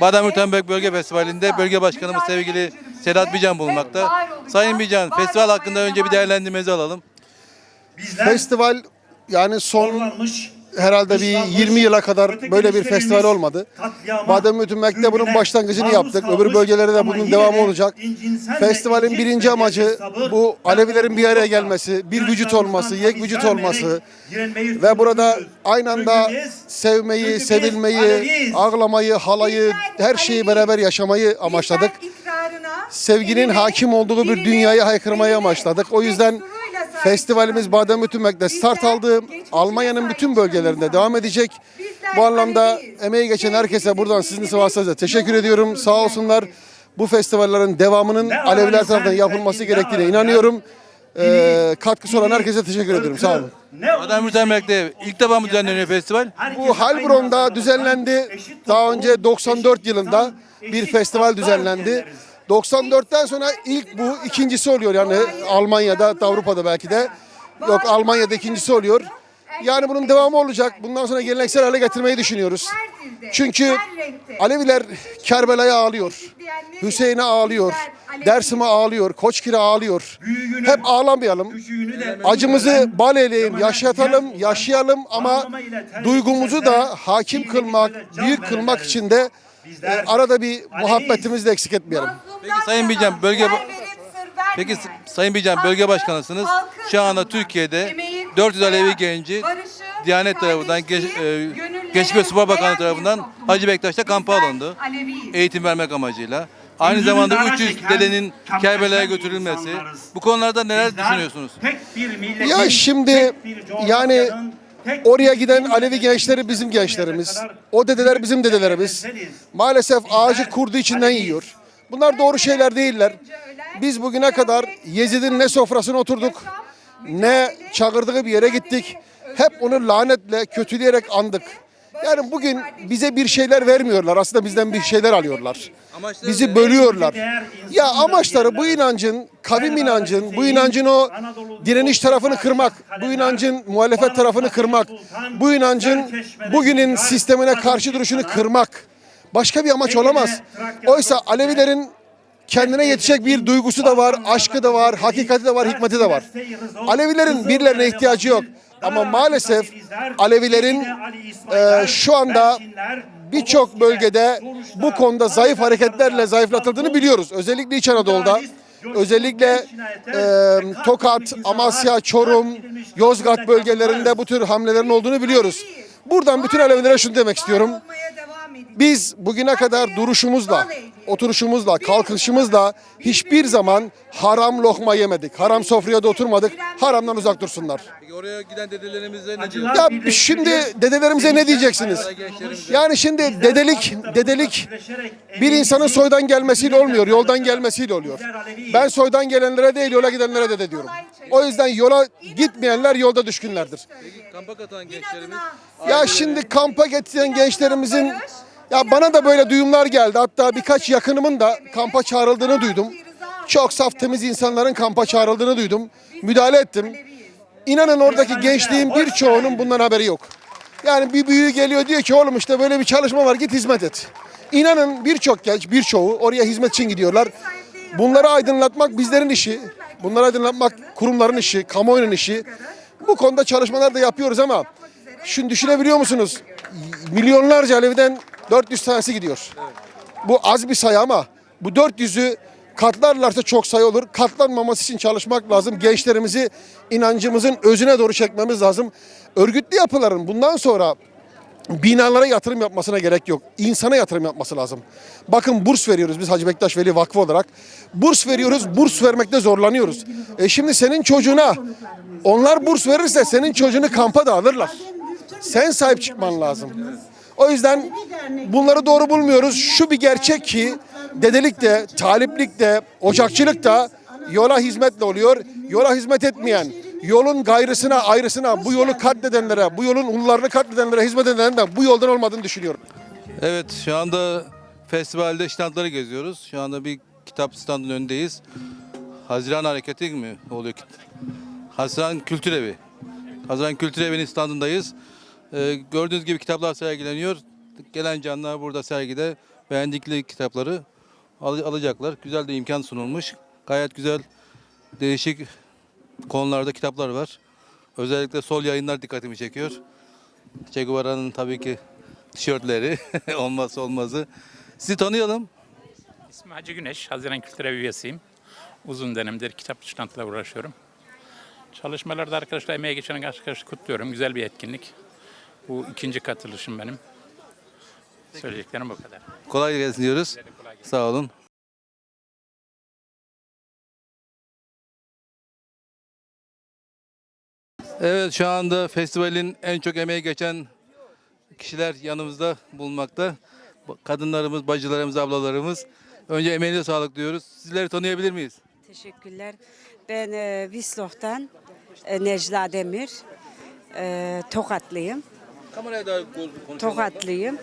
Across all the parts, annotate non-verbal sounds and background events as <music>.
Badem-Württemberg Bölge Festivali'nde bölge başkanımız sevgili Sedat Bican bulunmakta. Sayın Bican, festival hakkında önce bir değerlendirmenizi alalım. Bizler Festival yani son zorlanmış, herhalde bir dışlanmış, 20 yıla kadar böyle bir festival olmadı. katliama, Badem-Württemberg'de bunun başlangıcını yaptık. Öbür bölgelere de bunun devamı de olacak. Festivalin birinci bir amacı bu Alevilerin bir araya gelmesi, bir vücut olması, yek vücut olması ve burada aynı anda sevmeyi, sevilmeyi, ağlamayı, halayı, her şeyi beraber yaşamayı amaçladık. Sevginin hakim olduğu bir dünyayı haykırmayı amaçladık. O yüzden festivalimiz Baden-Württemberg'de start aldı. Almanya'nın bütün bölgelerinde devam edecek. Bu anlamda emeği geçen herkese buradan sizin sıvasınıza teşekkür ediyorum. Sağ olsunlar. Bu festivallerin devamının Aleviler tarafından yapılması gerektiğine inanıyorum. Ee, katkısı olan herkese teşekkür ediyorum. Sağ olun. Ne Badem-Württemberg'de ilk defa mı düzenleniyor festival? Bu Heilbronn'da düzenlendi. Daha önce 94 yılında bir festival düzenlendi. 94'ten sonra ilk bu ikincisi oluyor yani Almanya'da Avrupa'da belki de. Yok Almanya'da ikincisi oluyor. Yani bunun devamı olacak. Bundan sonra geleneksel hale getirmeyi düşünüyoruz. Çünkü Aleviler Kerbela'ya ağlıyor. Hüseyin'e ağlıyor. Dersim'e ağlıyor. Koçkir'e ağlıyor. Hep ağlamayalım. Acımızı bal eleyelim, yaşatalım, yaşayalım ama duygumuzu da hakim kılmak, büyük kılmak için de e, arada bir muhabbetimizi de eksik etmeyelim. Peki Sayın Bilcan, bölge- Peki Sayın Bican bölge başkanısınız. Şu anda Türkiye'de 400 Alevi genci Diyanet tarafından, Geç, e, Gençlik ve Spor Bakanlığı tarafından Hacı Bektaş'ta kampa alındı. Eğitim vermek amacıyla. Aynı zamanda dara 300 çeken, dedenin Kerbela'ya götürülmesi. Bu konularda neler Bizler düşünüyorsunuz? tek bir milletin, Ya şimdi tek bir yani Oraya giden Alevi gençleri bizim gençlerimiz. O dedeler bizim dedelerimiz. Maalesef ağacı kurdu içinden yiyor. Bunlar doğru şeyler değiller. Biz bugüne kadar Yezid'in ne sofrasına oturduk, ne çağırdığı bir yere gittik. Hep onu lanetle, kötüleyerek andık. Yani bugün bize bir şeyler vermiyorlar. Aslında bizden bir şeyler alıyorlar. Bizi bölüyorlar. Ya amaçları bu inancın, kavim inancın, bu inancın o direniş tarafını kırmak, bu inancın muhalefet tarafını kırmak, bu inancın bugünün sistemine karşı duruşunu kırmak. Başka bir amaç olamaz. Oysa Alevilerin kendine yetecek bir duygusu da var, aşkı da var, hakikati de var, hikmeti de var. Alevilerin birilerine ihtiyacı yok. Ama maalesef Alevilerin e, şu anda birçok bölgede bu konuda zayıf hareketlerle zayıflatıldığını biliyoruz. Özellikle İç Anadolu'da, özellikle e, Tokat, Amasya, Çorum, Yozgat bölgelerinde bu tür hamlelerin olduğunu biliyoruz. Buradan bütün Alevilere şunu demek istiyorum. Biz bugüne kadar duruşumuzla, oturuşumuzla, kalkışımızla hiçbir zaman haram lokma yemedik. Haram sofraya da oturmadık. Haramdan uzak dursunlar. Peki oraya giden dedelerimize ne? Ya şimdi dedelerimize ne diyeceksiniz? Yani şimdi dedelik, dedelik bir insanın soydan gelmesiyle olmuyor, yoldan gelmesiyle oluyor. Ben soydan gelenlere değil, yola gidenlere dede diyorum. O yüzden yola gitmeyenler yolda düşkünlerdir. Kampa katılan gençlerimiz Ya şimdi kampa getiren gençlerimizin ya bana da böyle duyumlar geldi. Hatta birkaç yakınımın da kampa çağrıldığını duydum. Çok saf temiz insanların kampa çağrıldığını duydum. Müdahale ettim. İnanın oradaki gençliğin birçoğunun bundan haberi yok. Yani bir büyüğü geliyor diyor ki oğlum işte böyle bir çalışma var git hizmet et. İnanın birçok genç birçoğu oraya hizmet için gidiyorlar. Bunları aydınlatmak bizlerin işi. Bunları aydınlatmak kurumların işi, kamuoyunun işi. Bu konuda çalışmalar da yapıyoruz ama şunu düşünebiliyor musunuz? Milyonlarca Alevi'den 400 tanesi gidiyor. Bu az bir sayı ama bu 400'ü katlarlarsa çok sayı olur. Katlanmaması için çalışmak lazım. Gençlerimizi inancımızın özüne doğru çekmemiz lazım. Örgütlü yapıların bundan sonra binalara yatırım yapmasına gerek yok. İnsana yatırım yapması lazım. Bakın burs veriyoruz biz Hacı Bektaş Veli Vakfı olarak. Burs veriyoruz, burs vermekte zorlanıyoruz. E şimdi senin çocuğuna onlar burs verirse senin çocuğunu kampa da alırlar. Sen sahip çıkman lazım. O yüzden bunları doğru bulmuyoruz. Şu bir gerçek ki dedelik de, taliplik de, ocakçılık da yola hizmetle oluyor. Yola hizmet etmeyen, yolun gayrısına, ayrısına, bu yolu katledenlere, bu yolun ulularını katledenlere hizmet edenlerin de bu yoldan olmadığını düşünüyorum. Evet şu anda festivalde standları geziyoruz. Şu anda bir kitap standının önündeyiz. Haziran Hareketi mi oluyor? Haziran Kültür Evi. Haziran Kültür Evi'nin standındayız. Ee, gördüğünüz gibi kitaplar sergileniyor. Gelen canlar burada sergide beğendikleri kitapları al- alacaklar. Güzel de imkan sunulmuş. Gayet güzel değişik konularda kitaplar var. Özellikle sol yayınlar dikkatimi çekiyor. Che Guevara'nın tabii ki tişörtleri <laughs> olmazsa olmazı. Sizi tanıyalım. İsmim Hacı Güneş, Haziran Kültür Evi üyesiyim. Uzun dönemdir kitap çıkartıyla uğraşıyorum. Çalışmalarda arkadaşlar emeğe geçen arkadaşlar kutluyorum. Güzel bir etkinlik. Bu ikinci katılışım benim. Söyleyeceklerim bu kadar. Kolay gelsin diyoruz. kolay gelsin. Sağ olun. Evet şu anda festivalin en çok emeği geçen kişiler yanımızda bulunmakta. Kadınlarımız, bacılarımız, ablalarımız. Önce emeğinize sağlık diyoruz. Sizleri tanıyabilir miyiz? Teşekkürler. Ben e, Visloh'tan e, Necla Demir. E, Tokatlıyım. Kameraya konuşalım. Tokatlıyım.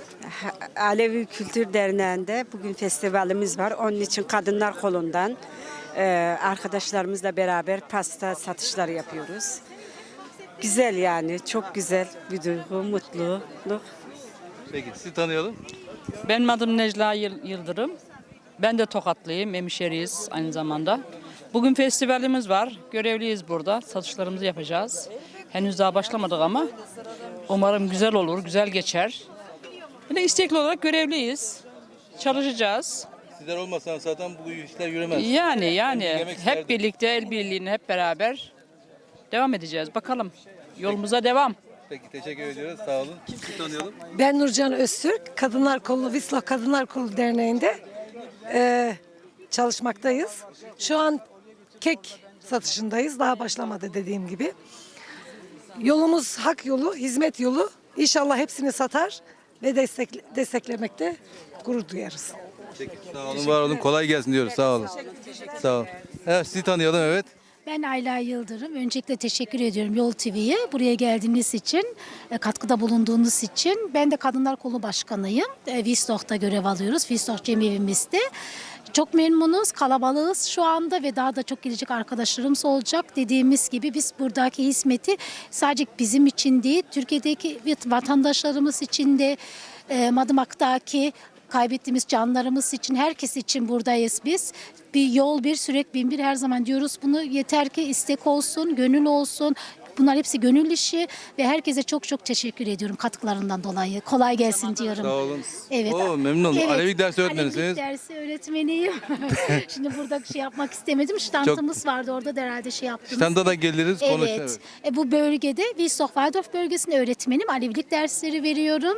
Alevi Kültür Derneği'nde bugün festivalimiz var. Onun için Kadınlar Kolu'ndan e, arkadaşlarımızla beraber pasta satışları yapıyoruz. Güzel yani, çok güzel bir duygu, mutluluk. Peki sizi tanıyalım. Benim adım Necla Yıl- Yıldırım. Ben de Tokatlıyım, hemşeriyiz aynı zamanda. Bugün festivalimiz var. Görevliyiz burada. Satışlarımızı yapacağız. Henüz daha başlamadık ama umarım güzel olur, güzel geçer. Yine istekli olarak görevliyiz. Çalışacağız. Sizler olmasanız zaten bu işler yürümez. Yani yani yemek isterdim. hep birlikte el birliğini hep beraber devam edeceğiz. Bakalım. Yolumuza devam. Peki teşekkür ediyoruz. Sağ olun. Sizi tanıyalım. Ben Nurcan Öztürk, Kadınlar Kolu, Visla Kadınlar Kolu Derneği'nde eee, çalışmaktayız. Şu an kek satışındayız, daha başlamadı dediğim gibi. Yolumuz hak yolu, hizmet yolu. İnşallah hepsini satar ve destek, desteklemekte gurur duyarız. Peki sağ olun, var olun. Kolay gelsin diyoruz. Sağ olun. Sağ olun. Evet sizi tanıyalım evet. Ben Ayla Yıldırım. Öncelikle teşekkür ediyorum Yol TV'ye buraya geldiğiniz için, e, katkıda bulunduğunuz için. Ben de Kadınlar Kolu Başkanıyım. E, Visloh'ta görev alıyoruz. Visloh Cemevimizde. Çok memnunuz, kalabalığız şu anda ve daha da çok gelecek arkadaşlarımız olacak. Dediğimiz gibi biz buradaki hizmeti sadece bizim için değil, Türkiye'deki vatandaşlarımız için de, e, Madımak'taki kaybettiğimiz canlarımız için, herkes için buradayız biz. Bir yol bir, sürekli bin bir her zaman diyoruz bunu. Yeter ki istek olsun, gönül olsun. Bunlar hepsi gönül işi ve herkese çok çok teşekkür ediyorum katkılarından dolayı. Kolay gelsin diyorum. Sağ olun. Evet. Oo, memnun oldum. Evet, Alevik dersi öğretmenisiniz. Alevlik dersi öğretmeniyim. <laughs> Şimdi burada şey yapmak istemedim. Standımız vardı orada da herhalde şey yaptınız. Standa da geliriz konuş. Evet. E, bu bölgede Wilsdorf-Waldorf bölgesinde öğretmenim. Alevilik dersleri veriyorum.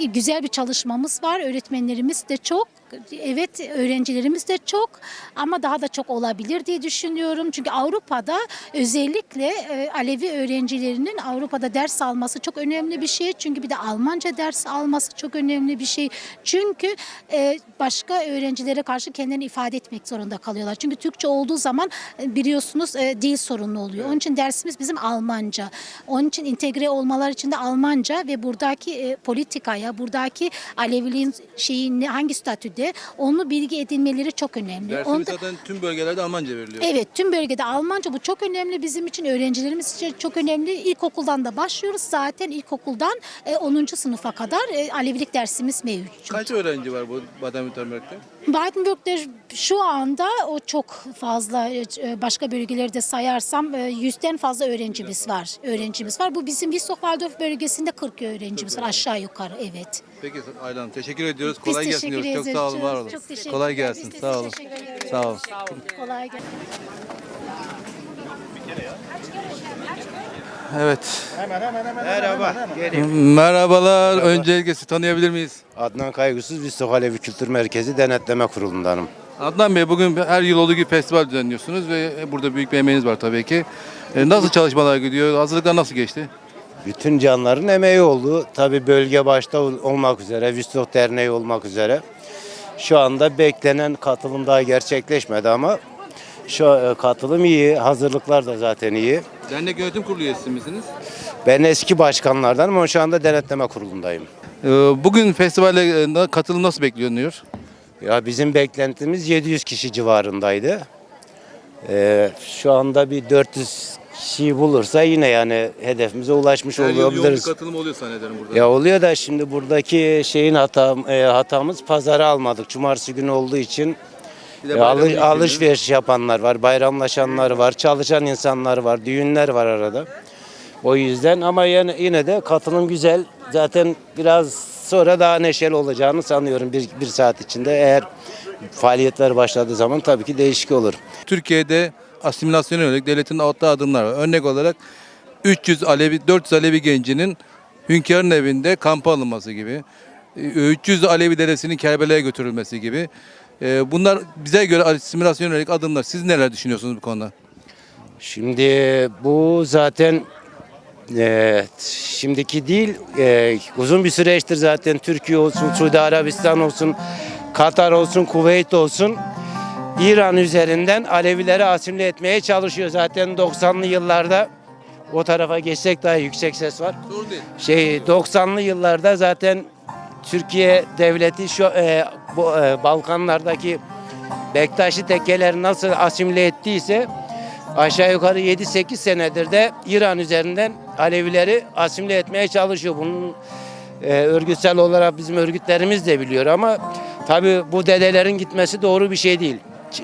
E, Güzel bir çalışmamız var. Öğretmenlerimiz de çok. Evet öğrencilerimiz de çok ama daha da çok olabilir diye düşünüyorum. Çünkü Avrupa'da özellikle e, Alevi öğrencilerinin Avrupa'da ders alması çok önemli bir şey. Çünkü bir de Almanca ders alması çok önemli bir şey. Çünkü e, başka öğrencilere karşı kendilerini ifade etmek zorunda kalıyorlar. Çünkü Türkçe olduğu zaman e, biliyorsunuz dil sorunu oluyor. Onun için dersimiz bizim Almanca. Onun için entegre olmalar için de Almanca ve buradaki politikaya, buradaki Aleviliğin şeyi ne- hangi statüde onu bilgi edinmeleri çok önemli. Dersimiz Onu da- zaten tüm bölgelerde Almanca veriliyor. Evet tüm bölgede Almanca bu çok önemli bizim için öğrencilerimiz için çok önemli. İlkokuldan da başlıyoruz zaten ilkokuldan e, 10. sınıfa kadar e, Alevilik dersimiz mevcut. Kaç öğrenci var bu Baden-Württemberg'de? Baden-Württemberg'de şu anda o çok fazla e, başka bölgeleri de sayarsam e, yüzden fazla öğrencimiz var. Öğrencimiz var. Bu bizim Wiesloch-Waldorf bölgesinde 40 öğrencimiz var aşağı yukarı evet. Peki Ayla Hanım teşekkür ediyoruz. Biz Kolay gelsin teşekkür diyoruz. Çok ederiz. sağ olun, var olun. Çok teşekkür Kolay gelsin. Sağ olun. Sağ olun. Kolay gelsin. Evet. Merhaba. Merhabalar. Öncelikle sizi tanıyabilir miyiz? Adnan Kaygısız Vistok Alevi Kültür Merkezi Denetleme Kurulu'ndanım. Adnan Bey bugün her yıl olduğu gibi festival düzenliyorsunuz ve burada büyük bir emeğiniz var tabii ki. E, Nasıl çalışmalar gidiyor? Hazırlıklar nasıl geçti? Bütün canların emeği oldu. Tabi bölge başta ol- olmak üzere, Vistok Derneği olmak üzere. Şu anda beklenen katılım daha gerçekleşmedi ama şu e, katılım iyi, hazırlıklar da zaten iyi. Dernek yönetim kurulu üyesi misiniz? Ben eski başkanlardanım ama şu anda denetleme kurulundayım. E, Bugün festivale e, katılım nasıl bekleniyor? Ya bizim beklentimiz 700 kişi civarındaydı. Ee, şu anda bir 400 kişiyi bulursa yine yani hedefimize ulaşmış Her yıl yoğun bir olabiliriz. katılım oluyor zannederim burada. Ya oluyor da şimdi buradaki şeyin hata, e, hatamız pazarı almadık. Cumartesi günü olduğu için Bir de e, alı- ilk günü. alışveriş yapanlar var, bayramlaşanlar var, çalışan insanlar var, düğünler var arada. O yüzden ama yine, yine de katılım güzel. Zaten biraz sonra daha neşeli olacağını sanıyorum bir, bir saat içinde. Eğer faaliyetler başladığı zaman tabii ki değişik olur. Türkiye'de asimilasyona yönelik devletin attığı adımlar var. Örnek olarak 300 Alevi, 400 Alevi gencinin hünkârın evinde kampa alınması gibi. e, 300 Alevi dedesinin Kerbela'ya götürülmesi gibi. E, Bunlar bize göre asimilasyona yönelik adımlar. Siz neler düşünüyorsunuz bu konuda? Şimdi bu zaten e, şimdiki değil e, uzun bir süreçtir zaten Türkiye olsun, Suudi Arabistan olsun, Katar olsun, Kuveyt olsun İran üzerinden Alevileri asimile etmeye çalışıyor. Zaten 90'lı yıllarda o tarafa geçsek daha yüksek ses var. Şey 90'lı yıllarda zaten Türkiye devleti şu e, bu e, Balkanlardaki Bektaşi tekkeleri nasıl asimile ettiyse aşağı yukarı 7-8 senedir de İran üzerinden Alevileri asimile etmeye çalışıyor. Bunun e, örgütsel olarak bizim örgütlerimiz de biliyor ama tabi bu dedelerin gitmesi doğru bir şey değil.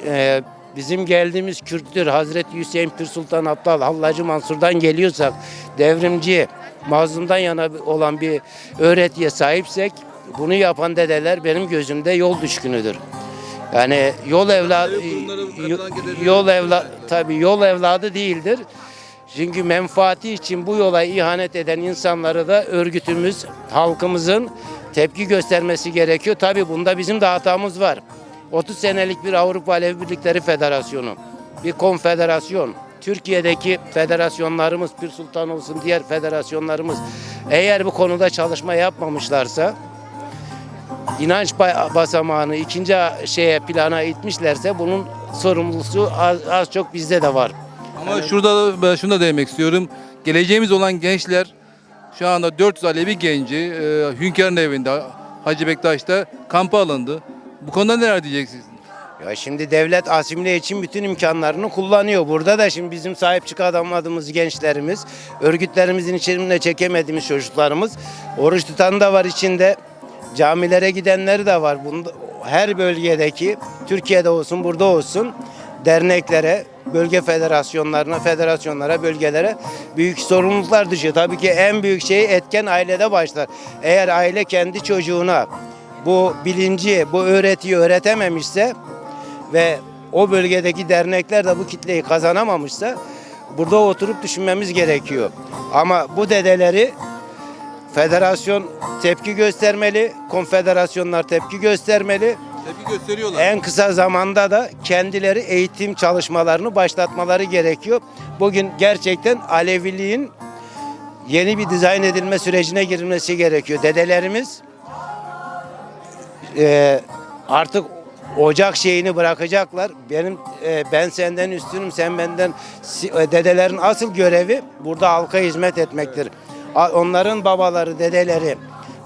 E, bizim geldiğimiz Kürttür, Hazreti Hüseyin Pir Sultan Abdal, Hallacı Mansur'dan geliyorsak, devrimci, mazlumdan yana olan bir öğretiye sahipsek bunu yapan dedeler benim gözümde yol düşkünüdür. Yani yol evladı yol evla tabii yol evladı değildir. Çünkü menfaati için bu yola ihanet eden insanları da örgütümüz, halkımızın tepki göstermesi gerekiyor. Tabii bunda bizim de hatamız var. 30 senelik bir Avrupa Alevi Birlikleri Federasyonu, bir konfederasyon. Türkiye'deki federasyonlarımız, Pir Sultan olsun diğer federasyonlarımız eğer bu konuda çalışma yapmamışlarsa inanç ba- basamağını ikinci şeye plana itmişlerse bunun sorumlusu az, az çok bizde de var. Ama şurada da- şunu da demek istiyorum. Geleceğimiz olan gençler şu anda 400 Alevi genci e, hünkârın evinde Hacı Bektaş'ta kampa alındı. Bu konuda neler diyeceksiniz? Ya şimdi devlet asimile için bütün imkanlarını kullanıyor. Burada da şimdi bizim sahip çıkamadığımız gençlerimiz, örgütlerimizin içerisinde çekemediğimiz çocuklarımız, oruç tutan da var içinde, camilere gidenleri de var. Bunda, her bölgedeki, Türkiye'de olsun, burada olsun derneklere, bölge federasyonlarına, federasyonlara, bölgelere büyük sorumluluklar düşüyor. Tabii ki en büyük şey etken ailede başlar. Eğer aile kendi çocuğuna bu bilinci, bu öğretiyi öğretememişse ve o bölgedeki dernekler de bu kitleyi kazanamamışsa burada oturup düşünmemiz gerekiyor. Ama bu dedeleri federasyon tepki göstermeli, konfederasyonlar tepki göstermeli. Tepki gösteriyorlar. En kısa zamanda da kendileri eğitim çalışmalarını başlatmaları gerekiyor. Bugün gerçekten Aleviliğin yeni bir dizayn edilme sürecine girilmesi gerekiyor. Dedelerimiz e, artık ocak şeyini bırakacaklar. Benim e, ben senden üstünüm, sen benden e, dedelerin asıl görevi burada halka hizmet etmektir. Onların babaları, dedeleri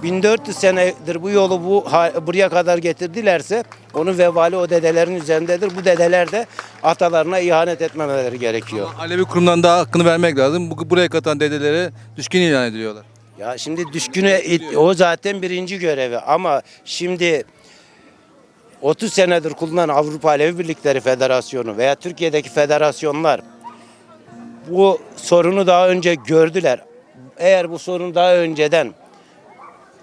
1400 senedir bu yolu bu buraya kadar getirdilerse onun vebali o dedelerin üzerindedir. Bu dedeler de atalarına ihanet etmemeleri gerekiyor. Alevi kurumdan daha hakkını vermek lazım. Bu, buraya katan dedelere düşkün ilan ediliyorlar. Ya şimdi düşküne o zaten birinci görevi ama şimdi 30 senedir kullanan Avrupa Alevi Birlikleri Federasyonu veya Türkiye'deki federasyonlar bu sorunu daha önce gördüler. Eğer bu sorun daha önceden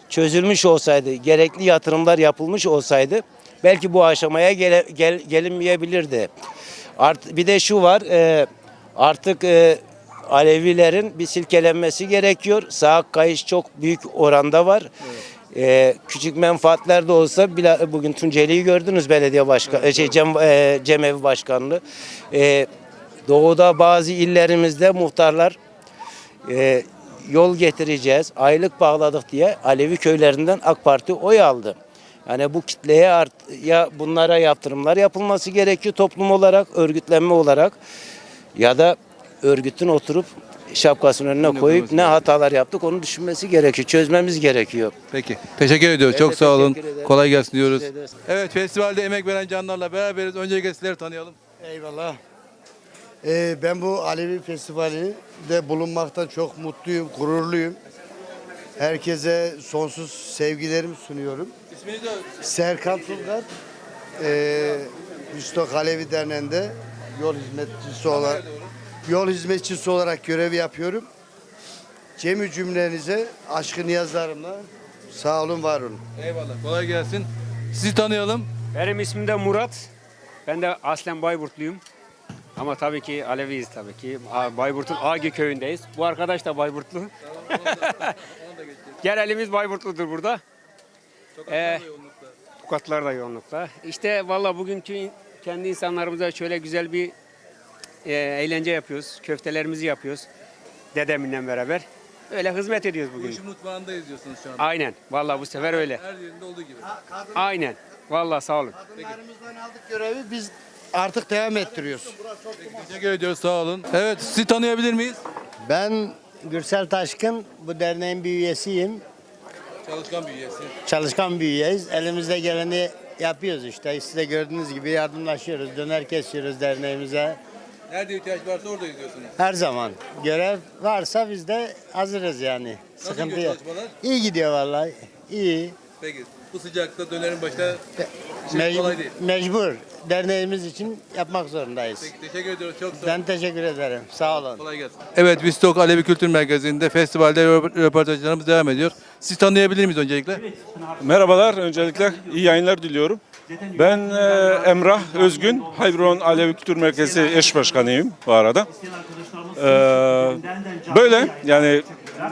çözülmüş olsaydı, gerekli yatırımlar yapılmış olsaydı belki bu aşamaya gele- gel- gelinmeyebilirdi. Art, bir de şu var, e, artık e, Alevilerin bir silkelenmesi gerekiyor. Sağ kayış çok büyük oranda var. E, küçük menfaatler de olsa bugün Tunceli'yi gördünüz belediye başkanı, şey, Cem, e, Cemevi Başkanlığı. E, doğuda bazı illerimizde muhtarlar e, yol getireceğiz, aylık bağladık diye Alevi köylerinden AK Parti oy aldı. Yani bu kitleye art, ya bunlara yaptırımlar yapılması gerekiyor toplum olarak, örgütlenme olarak ya da örgütün oturup şapkasının önüne koyup ne hatalar yaptık onu düşünmesi gerekiyor, çözmemiz gerekiyor. Peki. Teşekkür ediyoruz. Ben Çok sağ olun. ederim. Kolay gelsin diyoruz. Evet festivalde emek veren canlarla beraberiz. Öncelikle sizleri tanıyalım. Eyvallah. Ee, ben bu Alevi Festivali'nde bulunmaktan çok mutluyum, gururluyum. Herkese sonsuz sevgilerimi sunuyorum. İsminizi de Serkan Tulgar, ee, Müstok Alevi Derneği'nde yol hizmetçisi olarak yol hizmetçisi olarak görev yapıyorum. Cem'i cümlenize aşkı niyazlarımla sağ olun, var olun. Eyvallah. Kolay gelsin. Sizi tanıyalım. Benim ismim de Murat. Ben de aslen Bayburtluyum. Ama tabii ki Aleviyiz tabii ki. Bayburt'un Agi köyündeyiz. Bu arkadaş da Bayburtlu. <laughs> Genelimiz Bayburtludur burada. Ee, Tokatlar da yoğunlukta. İşte valla bugünkü kendi insanlarımıza şöyle güzel bir e, eğlence yapıyoruz. Köftelerimizi yapıyoruz. Dedemle beraber. Öyle hizmet ediyoruz Bu bugün. işin mutfağındayız diyorsunuz şu anda. Aynen. Valla bu sefer öyle. Her yerinde olduğu gibi. Aynen. Valla sağ olun. Kadınlarımızdan aldık görevi biz artık devam ettiriyoruz. Teşekkür ediyoruz. Sağ olun. Evet sizi tanıyabilir miyiz? Ben Gürsel Taşkın, bu derneğin bir üyesiyim. Çalışkan bir üyesi. Çalışkan bir üyeyiz. Elimizde geleni yapıyoruz işte. Siz de gördüğünüz gibi yardımlaşıyoruz. Döner kesiyoruz derneğimize. Nerede ihtiyaç varsa orada diyorsunuz. Her zaman görev varsa biz de hazırız yani. Sıkıntı gidiyor yok. çalışmalar? İyi gidiyor vallahi. İyi. Peki. Bu sıcakta dönerin başta şey Mec- kolay değil. mecbur. Derneğimiz için yapmak zorundayız. Peki, teşekkür ediyoruz. Çok sağ olun. Ben teşekkür ederim. Sağ olun. Kolay gelsin. Evet, Vistok Alevi Kültür Merkezi'nde festivalde röp- röportajlarımız devam ediyor. Siz tanıyabilir miyiz öncelikle? Merhabalar, öncelikle iyi yayınlar diliyorum. Ben e, Emrah Özgün, Hayron Alevi Kültür Merkezi eş başkanıyım bu arada. E, böyle yani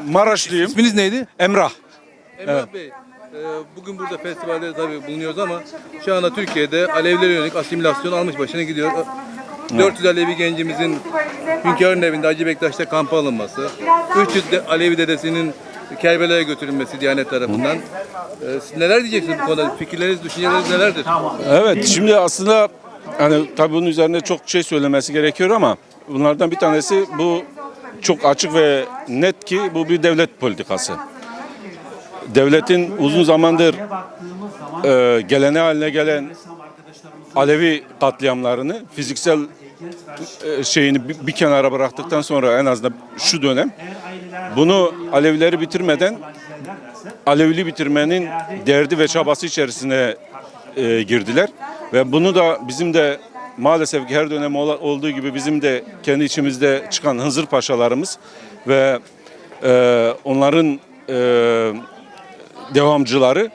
Maraşlıyım. İsminiz neydi? Emrah. Emrah Bey. e, Bugün burada festivalde tabii bulunuyoruz ama şu anda Türkiye'de Alevilere yönelik asimilasyon almış başına gidiyor. 400 Alevi gencimizin Hünkârın evinde Hacı Bektaş'ta kampa alınması, 300 de Alevi dedesinin Kerbela'ya götürülmesi Diyanet tarafından. E, Siz neler diyeceksiniz bu konuda? Fikirleriniz, düşünceleriniz nelerdir? Evet, şimdi aslında hani tabii bunun üzerine çok şey söylemesi gerekiyor ama bunlardan bir tanesi bu çok açık ve net ki bu bir devlet politikası. Devletin uzun zamandır e, gelene haline gelen Alevi katliamlarını fiziksel e, şeyini bir kenara bıraktıktan sonra en azından şu dönem bunu Alevileri bitirmeden Alevili bitirmenin derdi ve çabası içerisine e, girdiler. Ve bunu da bizim de maalesef ki her dönem olduğu gibi bizim de kendi içimizde çıkan Hızır Paşalarımız ve e, onların e, devamcıları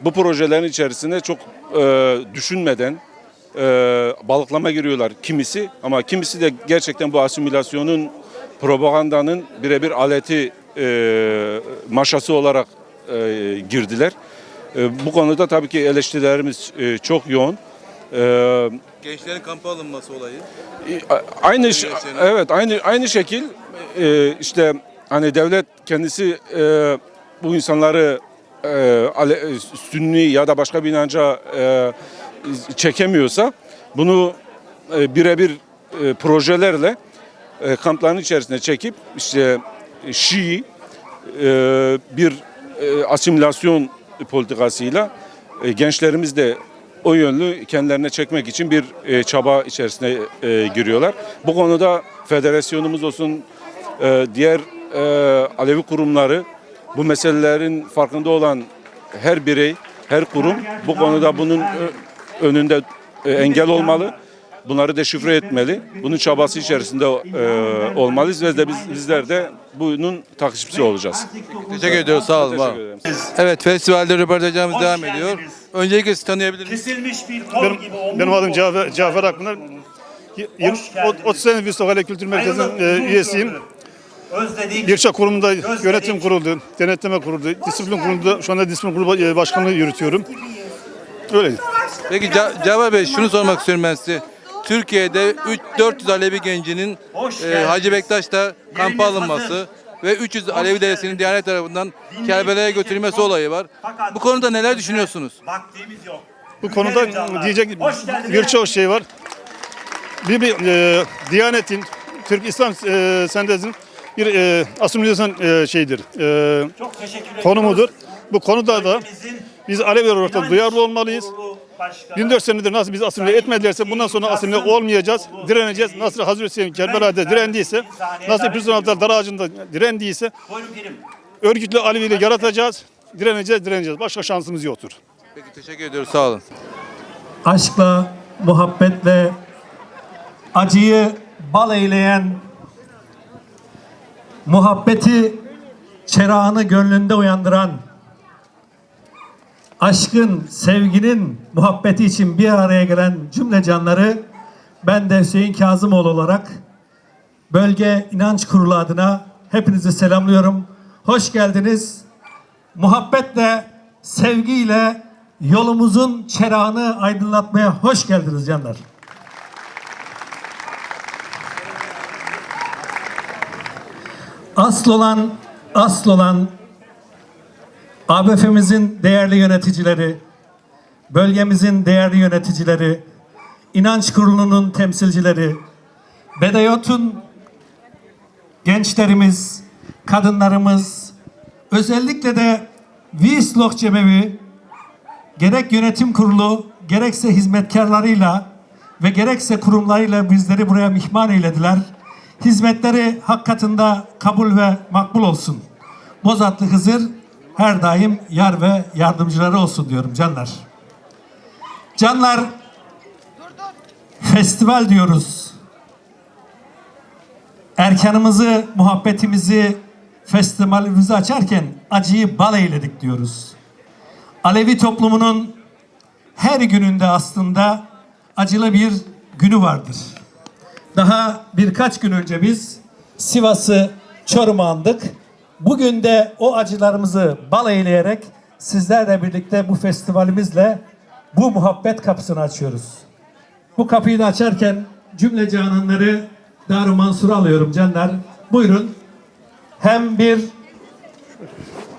bu projelerin içerisinde çok e, düşünmeden e, balıklama giriyorlar kimisi. Ama kimisi de gerçekten bu asimilasyonun propagandanın birebir aleti e, maşası olarak e, girdiler. E, bu konuda tabii ki eleştirilerimiz e, çok yoğun. E, Gençlerin kampa alınması olayı. aynı ş- evet aynı aynı şekil e, işte hani devlet kendisi e, bu insanları e, ale- e, sünni ya da başka bir inanca e, çekemiyorsa bunu e, birebir e, projelerle e, kampların içerisine çekip işte Şii e, bir e, asimilasyon politikasıyla e, gençlerimiz de o yönlü kendilerine çekmek için bir e, çaba içerisine e, giriyorlar. Bu konuda federasyonumuz olsun, e, diğer e, Alevi kurumları, bu meselelerin farkında olan her birey, her kurum bu konuda bunun önünde e, engel olmalı. Bunları deşifre etmeli. Bunun çabası içerisinde e, olmalıyız ve de biz bizler de bunun takipçisi olacağız. Teşekkür ediyoruz. Sağ olun. var. Evet, festivalde röportajlarımız Hoş devam ediyor. geldiniz. Öncelikle sizi tanıyabilir miyiz? Kesilmiş bir kol Benim, gibi olmuş. benim adım Cafer, Cafer Akpınar. Y- yirmi- geldiniz. 30 senedir bir Sokak Kültür Merkezi'nin Ayrılık e, uzun üyesiyim. sürdü. Özledik. Birçok kurumda Özledik. yönetim kurulu, denetleme kurulu, disiplin kurulunda şu anda disiplin kurulu e, başkanlığı yürütüyorum. Öyle. Peki Ca- Cafer Bey şunu sormak istiyorum ben size. Türkiye'de 3 400 Alevi gencinin e. Hacı Bektaş'ta kampa alınması ve 300 Alevi dedesinin Diyanet tarafından Kerbela'ya götürülmesi olayı var. Bu konuda neler düşünüyorsunuz? Vaktimiz yok. Bu konuda diyecek birçok şey var. Bir, bir e, Diyanet'in, Türk İslam e, Sendez'in bir e, asimilasyon e, şeyidir. E, Çok teşekkür ederim. konumudur. Bu konuda da biz Alevi olarak da duyarlı olmalıyız. Uğurlu Başkanı- 14 senedir nasıl bizi asimile etmedilerse bundan sonra asimile olmayacağız. Direneceğiz. Nasıl Hazreti Hüseyin Kerbela'da direndiyse, nasıl İbrahim Abdal dar ağacında direndiyse örgütlü Alevi'yle yaratacağız. Direneceğiz, direneceğiz. Başka şansımız yoktur. Peki teşekkür ediyoruz. Sağ olun. aşkla, muhabbetle acıyı bal eyleyen, muhabbeti çerağını gönlünde uyandıran, aşkın, sevginin, muhabbeti için bir araya gelen cümle canları ben de Hüseyin Kazımoğlu olarak Bölge İnanç Kurulu adına hepinizi selamlıyorum. Hoş geldiniz. Muhabbetle, sevgiyle yolumuzun çerağını aydınlatmaya hoş geldiniz canlar. Asıl olan, asıl olan ABF'mizin değerli yöneticileri, bölgemizin değerli yöneticileri, inanç kurulunun temsilcileri, Bedayot'un gençlerimiz, kadınlarımız, özellikle de Wiesloch Cemevi gerek yönetim kurulu, gerekse hizmetkarlarıyla ve gerekse kurumlarıyla bizleri buraya mihman eylediler. Hizmetleri hak katında kabul ve makbul olsun. Bozatlı Hızır her daim yar ve yardımcıları olsun diyorum canlar. Canlar festival diyoruz. Erkanımızı, muhabbetimizi, festivalimizi açarken acıyı bal eyledik diyoruz. Alevi toplumunun her gününde aslında acılı bir günü vardır. Daha birkaç gün önce biz Sivas'ı Çorum'a andık. Bugün de o acılarımızı bal eyleyerek sizlerle birlikte bu festivalimizle bu muhabbet kapısını açıyoruz. Bu kapıyı da açarken cümle cananları Dar-ı Mansur'a alıyorum canlar. Buyurun. Hem bir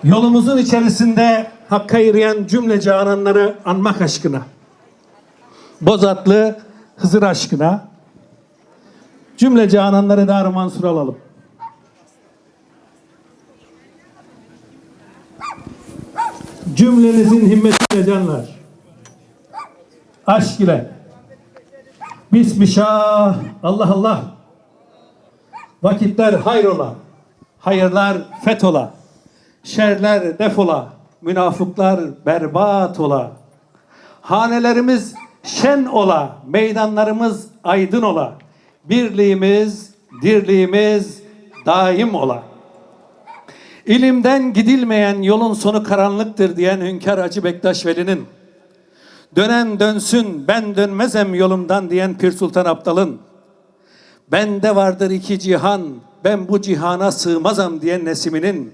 yolumuzun içerisinde hakka yürüyen cümle cananları anmak aşkına. Bozatlı Hızır aşkına. Cümle cananları Dar-ı Mansur alalım. Cümlenizin himmetiyle canlar. Aşk ile. Bismillah. Allah Allah. Vakitler hayrola. Hayırlar fetola. Şerler defola. Münafıklar berbat ola. Hanelerimiz şen ola. Meydanlarımız aydın ola. Birliğimiz, dirliğimiz daim ola. İlimden gidilmeyen yolun sonu karanlıktır diyen Hünkar Hacı Bektaş Veli'nin Dönen dönsün ben dönmezem yolumdan diyen Pir Sultan Abdal'ın Bende vardır iki cihan ben bu cihana sığmazam diyen Nesimi'nin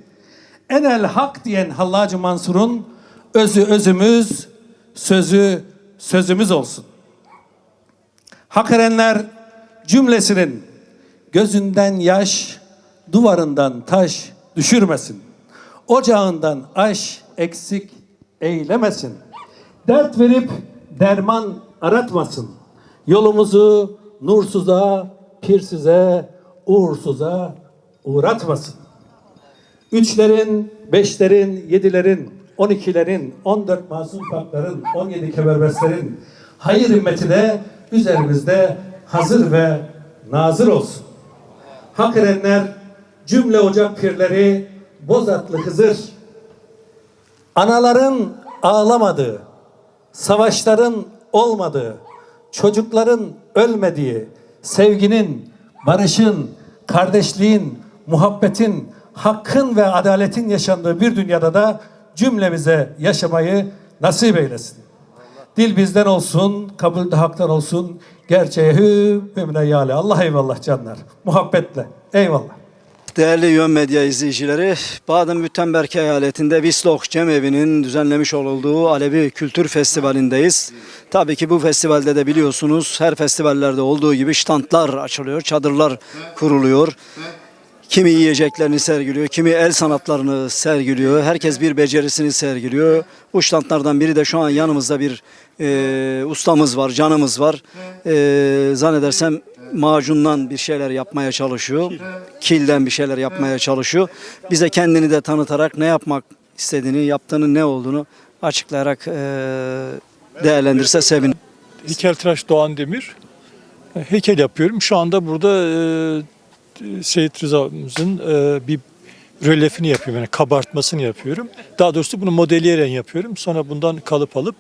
Enel hak diyen Hallacı Mansur'un özü özümüz sözü sözümüz olsun. Hak erenler cümlesinin gözünden yaş, duvarından taş düşürmesin. Ocağından aş eksik eylemesin. Dert verip derman aratmasın. Yolumuzu nursuza, pirsize, uğursuza uğratmasın. Üçlerin, beşlerin, yedilerin, on ikilerin, on dört masum pakların, on yedi keberbeslerin hayır himmeti de üzerimizde hazır ve nazır olsun. Hak erenler, cümle ocak pirleri, Bozatlı Hızır, anaların ağlamadığı, savaşların olmadığı, çocukların ölmediği, sevginin, barışın, kardeşliğin, muhabbetin, hakkın ve adaletin yaşandığı bir dünyada da cümlemize yaşamayı nasip eylesin. Dil bizden olsun, kabul de haktan olsun. Gerçeğe hü ve müneyyale. Allah eyvallah canlar. Muhabbetle. Eyvallah. Değerli Yön Medya izleyicileri, Baden-Württemberg eyaletinde Wiesloch Cemevi'nin düzenlemiş olduğu Alevi Kültür Festivali'ndeyiz. Tabii ki bu festivalde de biliyorsunuz her festivallerde olduğu gibi standlar açılıyor, çadırlar kuruluyor. Kimi yiyeceklerini sergiliyor, kimi el sanatlarını sergiliyor. Herkes bir becerisini sergiliyor. Bu standlardan biri de şu an yanımızda bir e, ustamız var, canımız var. E, zannedersem macundan bir şeyler yapmaya çalışıyor. Kilden bir şeyler yapmaya çalışıyor. Bize kendini de tanıtarak ne yapmak istediğini, yaptığının ne olduğunu açıklayarak e, değerlendirse sevinirim. Heykeltıraş Doğan Demir. Heykel yapıyorum. Şu anda burada e, Seyit Rıza'mızın e, bir rölyefini yapıyorum. Yani kabartmasını yapıyorum. Daha doğrusu bunu modelleyerek yapıyorum. Sonra bundan kalıp alıp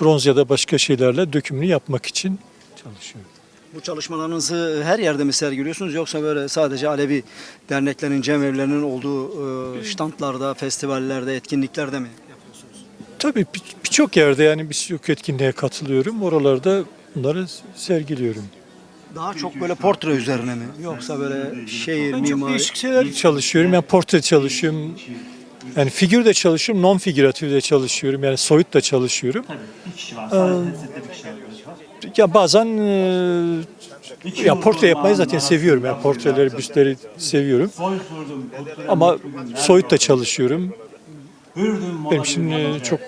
bronz ya da başka şeylerle dökümünü yapmak için çalışıyorum. Bu çalışmalarınızı her yerde mi sergiliyorsunuz yoksa böyle sadece Alevi derneklerin, cemevlerinin olduğu e, standlarda, festivallerde, etkinliklerde mi yapıyorsunuz? Tabii bir- birçok yerde yani birçok etkinliğe katılıyorum. Oralarda bunları sergiliyorum. Daha çok böyle portre üzerine mi? Yoksa böyle şehir, Ben çok mimari? değişik şeyler çalışıyorum. Yani portre çalışıyorum. Yani figür de çalışıyorum, non figüratif de çalışıyorum. Yani soyut da çalışıyorum. Bir kişi var. Sadece testte bir kişi var. Ya bazen e, ya portre yapmayı zaten seviyorum. Yani portreleri, büstleri seviyorum. Ama soyut da çalışıyorum. Benim e, çok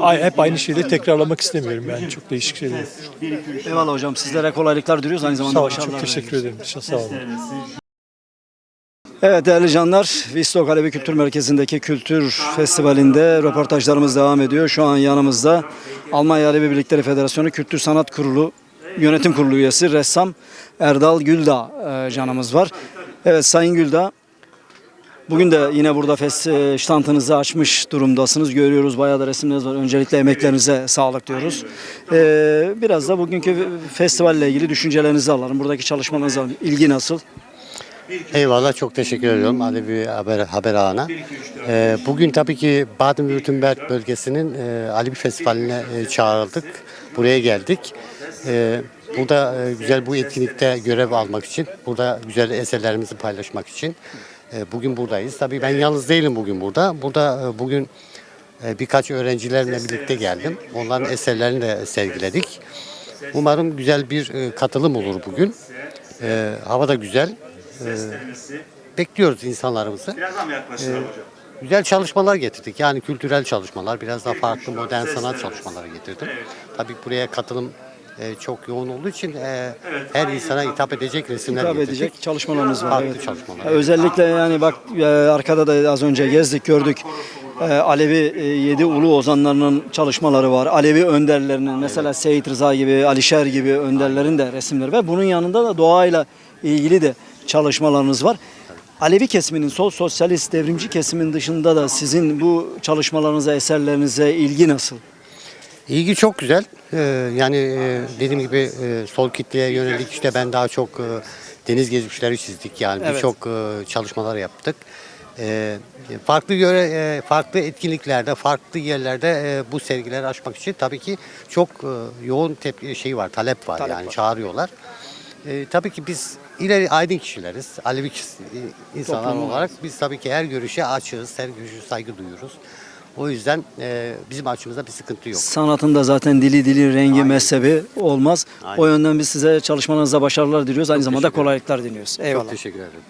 ay- hep aynı şeyleri tekrarlamak istemiyorum yani çok değişik şeyler. Eyvallah hocam sizlere kolaylıklar diliyoruz aynı zamanda Sağ olun, başarılar. çok teşekkür ederim. Sağ olun. Evet değerli canlar, Vistok Alevi Kültür Merkezi'ndeki kültür festivalinde röportajlarımız devam ediyor. Şu an yanımızda Almanya Alevi Birlikleri Federasyonu Kültür Sanat Kurulu Yönetim Kurulu üyesi ressam Erdal Güldağ e, canımız var. Evet Sayın Güldağ, bugün de yine burada fes- e, açmış durumdasınız. Görüyoruz bayağı da resimleriniz var. Öncelikle emeklerinize sağlık diyoruz. E, biraz da bugünkü festivalle ilgili düşüncelerinizi alalım. Buradaki çalışmalarınızı alalım. Nasıl? Eyvallah çok teşekkür ediyorum Alevi Haber, Haber Ağa'na. Ee, bugün tabii ki Baden-Württemberg bölgesinin e, Alevi Festivali'ne e, çağrıldık. Buraya geldik. Ee, burada e, güzel bu etkinlikte görev almak için, burada güzel eserlerimizi paylaşmak için e, bugün buradayız. Tabii ben yalnız değilim bugün burada. Burada e, bugün e, birkaç öğrencilerle birlikte geldim. Onların eserlerini de sergiledik. Umarım güzel bir e, katılım olur bugün. E, hava da güzel. E, bekliyoruz insanlarımızı. E, güzel çalışmalar getirdik. Yani kültürel çalışmalar, biraz daha farklı modern sanat çalışmaları getirdim. Tabii buraya katılım e, çok yoğun olduğu için e, her insana hitap edecek resimler hitap getirdik. edecek çalışmalarınız var. Farklı evet. çalışmalar. Özellikle yani bak e, arkada da az önce gezdik gördük. E, Alevi e, yedi ulu ozanlarının çalışmaları var. Alevi önderlerinin mesela Seyit Rıza gibi, Alişer gibi önderlerin de resimleri ve bunun yanında da doğayla ilgili de çalışmalarınız var. Alevi kesiminin, sol sosyalist devrimci kesimin dışında da sizin bu çalışmalarınıza, eserlerinize ilgi nasıl? İlgi çok güzel. Ee, yani e, dediğim gibi e, sol kitleye yönelik işte ben daha çok e, deniz gezmişleri çizdik yani Evet. birçok e, çalışmalar yaptık. E, farklı göre e, farklı etkinliklerde, farklı yerlerde e, bu sergileri açmak için tabii ki çok e, yoğun tepki şey var, talep var Talep yani var. çağırıyorlar. E, tabii ki biz ileri aydın kişileriz, Alevi kişi- insanlar Toplum olarak biz tabii ki her görüşe açığız, her görüşe saygı duyuyoruz. O yüzden e, bizim açımızda bir sıkıntı yok. Sanatın da zaten dili dili rengi mezhebi olmaz. O Aynen. yönden biz size çalışmalarınızda başarılar diliyoruz. Aynı zamanda teşekkür ederim. kolaylıklar diliyoruz. Eyvallah. Çok teşekkür ederim.